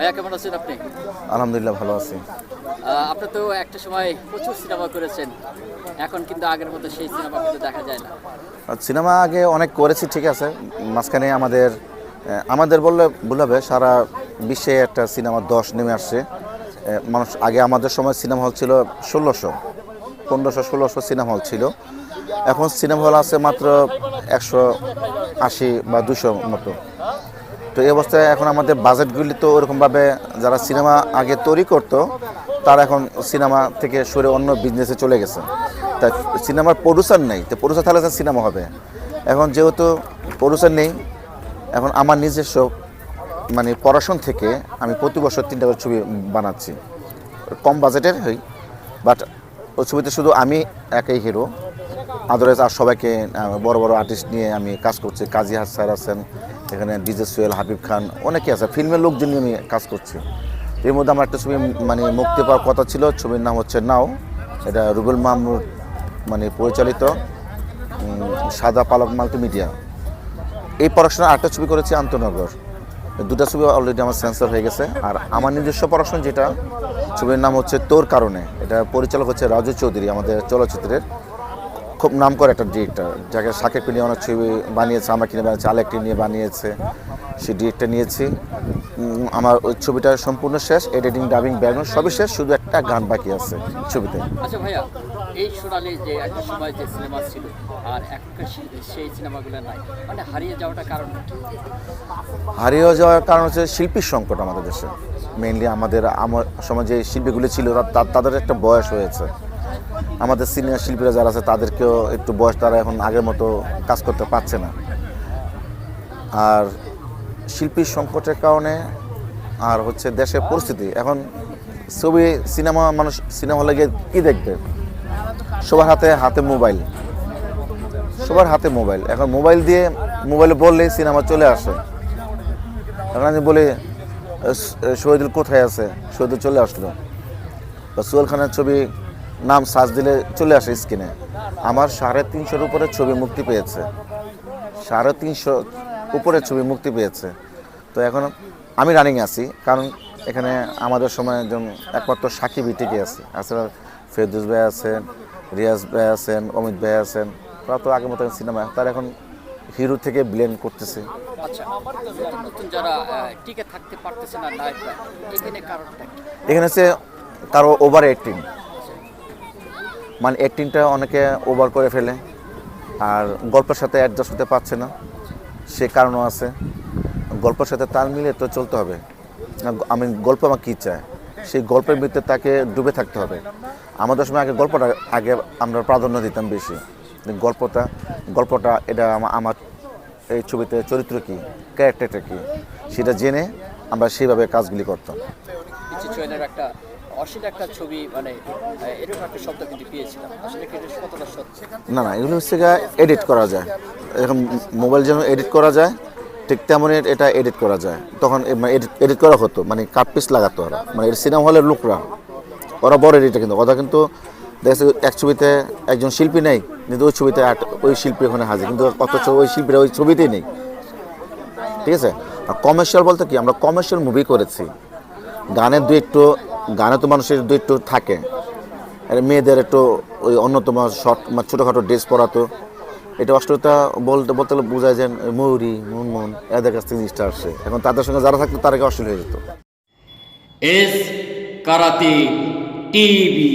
ভাইয়া কেমন আছেন আপনি? আলহামদুলিল্লাহ ভালো আছি। আপনি তো একটা সময় প্রচুর সিনেমা করেছেন। এখন কিন্তু আগের মতো সেই সিনেমা কিন্তু দেখা যায় না। সিনেমা আগে অনেক করেছি ঠিক আছে। মাঝখানে আমাদের আমাদের বললে ভুল হবে সারা বিশ্বে একটা সিনেমা দশ নেমে আসছে। মানুষ আগে আমাদের সময় সিনেমা হল ছিল ষোলোশো পনেরোশো ষোলোশো সিনেমা হল ছিল। এখন সিনেমা হল আছে মাত্র একশো আশি বা দুশো মতো। তো এই অবস্থায় এখন আমাদের বাজেটগুলি তো ওরকমভাবে যারা সিনেমা আগে তৈরি করতো, তারা এখন সিনেমা থেকে সরে অন্য বিজনেসে চলে গেছে। তাই সিনেমার প্রডিউসার নেই, তো প্রডিউসার তাহলে তো সিনেমা হবে। এখন যেহেতু প্রডিউসার নেই, এখন আমার নিজস্ব মানে পড়াশোনা থেকে আমি প্রতি বছর তিনটা করে ছবি বানাচ্ছি। কম বাজেটের হই বাট ওই ছবিতে শুধু আমি একাই হিরো আদারওয়াইজ আর সবাইকে বড় বড় আর্টিস্ট নিয়ে আমি কাজ করছি। কাজী হাস স্যার আছেন, এখানে ডিজে সোহেল, হাবিব খান, অনেকে আছে ফিল্মের লোকজন নিয়ে আমি কাজ করছি। এর মধ্যে আমার একটা ছবি মানে মুক্তি পাওয়ার কথা ছিল, ছবির নাম হচ্ছে নাও। এটা রুবেল মাহমুদ মানে পরিচালিত সাদা পালক মাল্টিমিডিয়া। এই পড়াশোনা আরেকটা ছবি করেছি আন্তনগর। দুটা ছবি অলরেডি আমার সেন্সর হয়ে গেছে। আর আমার নিজস্ব পড়াশোনা যেটা, ছবির নাম হচ্ছে তোর কারণে। এটা পরিচালক হচ্ছে রাজু চৌধুরী, আমাদের চলচ্চিত্রের খুব নাম করে একটা ডিরেক্টর যাকে সাকিবকে নিয়ে অনেক ছবি বানিয়েছে আমাকে নিয়ে বানিয়েছে আলেকটি নিয়ে বানিয়েছে সেই ডিরেক্টর নিয়েছি। আমার ওই ছবিটা সম্পূর্ণ শেষ এডিটিং ডাবিং ব্যাকগ্রাউন্ড সবই শেষ শুধু একটা গান বাকি আছে ছবিতে। আচ্ছা ভাইয়া এই সোনালি যে একটা সময় যে সিনেমা ছিল আর এখনকার সেই সিনেমাগুলো নাই মানে হারিয়ে যাওয়াটা কারণ হারিয়ে যাওয়ার কারণ হচ্ছে শিল্পীর সংকট আমাদের দেশে। মেইনলি আমাদের আমার সময় যে শিল্পীগুলি ছিল তাদের একটা বয়স হয়েছে। আমাদের সিনিয়র শিল্পীরা যারা আছে, তাদেরকেও একটু বয়স, তারা এখন আগের মতো কাজ করতে পারছে না। আর শিল্পীর সংকটের কারণে আর হচ্ছে দেশের পরিস্থিতি। এখন ছবি, সিনেমা মানুষ, সিনেমা হলে গিয়ে কী দেখবে? সবার হাতে হাতে মোবাইল। সবার হাতে মোবাইল। এখন মোবাইল দিয়ে মোবাইলে বললেই সিনেমা চলে আসে। এখন আমি বলি শহীদুল কোথায় আছে? শহীদুল চলে আসলো। বা খানের ছবি নাম সার্চ দিলে চলে আসে স্ক্রিনে। আমার সাড়ে তিনশোর উপরে ছবি মুক্তি পেয়েছে। সাড়ে তিনশো উপরে ছবি মুক্তি পেয়েছে। তো এখন আমি রানিং আছি কারণ এখানে আমাদের সময় একজন একমাত্র সাকিবই টিকে আছে। আসলে ফেরদুস ভাই আছেন রিয়াজ ভাই আছেন অমিত ভাই আছেন তারা তো আগের মতো সিনেমা তারা এখন হিরো থেকে ব্লেন করতেছে। আচ্ছা এখানে হচ্ছে কারও ওভার অ্যাক্টিং মানে অ্যাক্টিংটা অনেকে ওভার করে ফেলে, আর গল্পের সাথে অ্যাডজাস্ট হতে পারছে না, সে কারণও আছে। গল্পের সাথে তাল মিলে তো চলতে হবে। আমি গল্প আমার কী চায়? সেই গল্পের ভিতরে তাকে ডুবে থাকতে হবে। আমাদের সময় আগে গল্পটা, আগে আমরা প্রাধান্য দিতাম বেশি। গল্পটা গল্পটা, এটা আমার এই ছবিতে চরিত্র কী? ক্যারেক্টারটা কী? সেটা জেনে আমরা সেইভাবে কাজগুলি করতাম। অশ্লীল একটা ছবি মানে এরকম একটা শব্দ কিন্তু পেয়েছিলাম। না না, এগুলো হচ্ছে এডিট করা যায়। এরকম মোবাইল যেমন এডিট করা যায়, ঠিক তেমনই এটা এডিট করা যায়। তখন এডিট এডিট করা হতো মানে কাট পিস লাগাতো ওরা। মানে সিনেমা হলের লোকরা। ওরা বড় এডিটর কিন্তু। ওরা কিন্তু দেখছে এক ছবিতে একজন শিল্পী নেই, কিন্তু ওই ছবিতে এক- ওই শিল্পী ওখানে হাজির। কিন্তু অথচ ওই শিল্পীরা ওই ছবিতেই নেই। ঠিক আছে? আর কমার্শিয়াল বলতে কি? আমরা কমার্শিয়াল মুভি করেছি। গানের দু একটু গানে তো মানুষের একটু থাকে। মেয়েদের একটু ওই অন্যতম শর্ট ছোটোখাটো ড্রেস পরাতো এটা অষ্টতা বলতে বলতে গেলে বোঝায় যে ময়ূরী, মুনমুন, এদের কাছ থেকে জিনিসটা আসছে এখন তাদের সঙ্গে যারা থাকতো তারা অশ্লীল হয়ে যেত? S karate TV.